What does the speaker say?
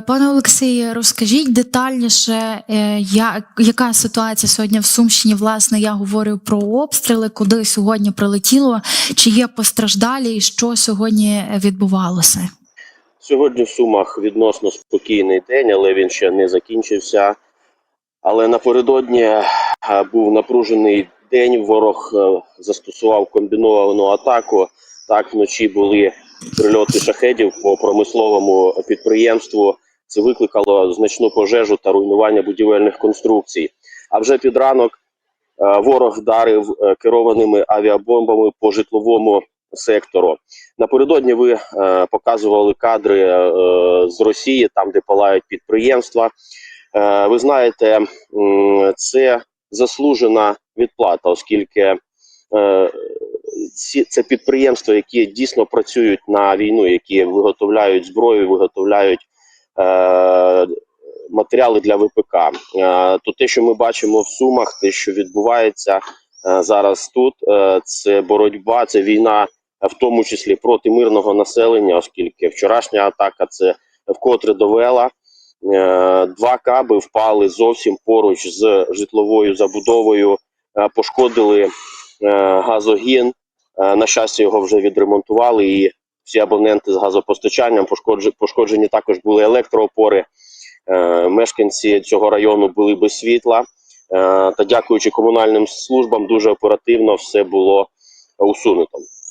Пане Олексію, розкажіть детальніше, е, я, яка ситуація сьогодні в Сумщині? Власне, я говорю про обстріли, куди сьогодні прилетіло, чи є постраждалі, і що сьогодні відбувалося? Сьогодні в Сумах відносно спокійний день, але він ще не закінчився. Але напередодні е, був напружений день. Ворог е, застосував комбіновану атаку. Так, вночі були прильоти шахедів по промисловому підприємству. Це викликало значну пожежу та руйнування будівельних конструкцій. А вже під ранок е, ворог вдарив е, керованими авіабомбами по житловому сектору. Напередодні ви е, показували кадри з Росії, там де палають підприємства. Ви знаєте, це заслужена відплата, оскільки ці це підприємства, які дійсно працюють на війну, які виготовляють зброю, виготовляють е, матеріали для ВПК. Е, то те, що ми бачимо в Сумах, те, що відбувається е, зараз тут, е, це боротьба, це війна, е, в тому числі проти мирного населення, оскільки вчорашня атака це вкотре довела. Е, Два каби впали зовсім поруч з житловою забудовою, е, пошкодили е, газогін. Е, На щастя, його вже відремонтували, і всі абоненти з газопостачанням пошкоджені, також були електроопори. Е, Мешканці цього району були без світла. Е, Та дякуючи комунальним службам, дуже оперативно все було усунуто.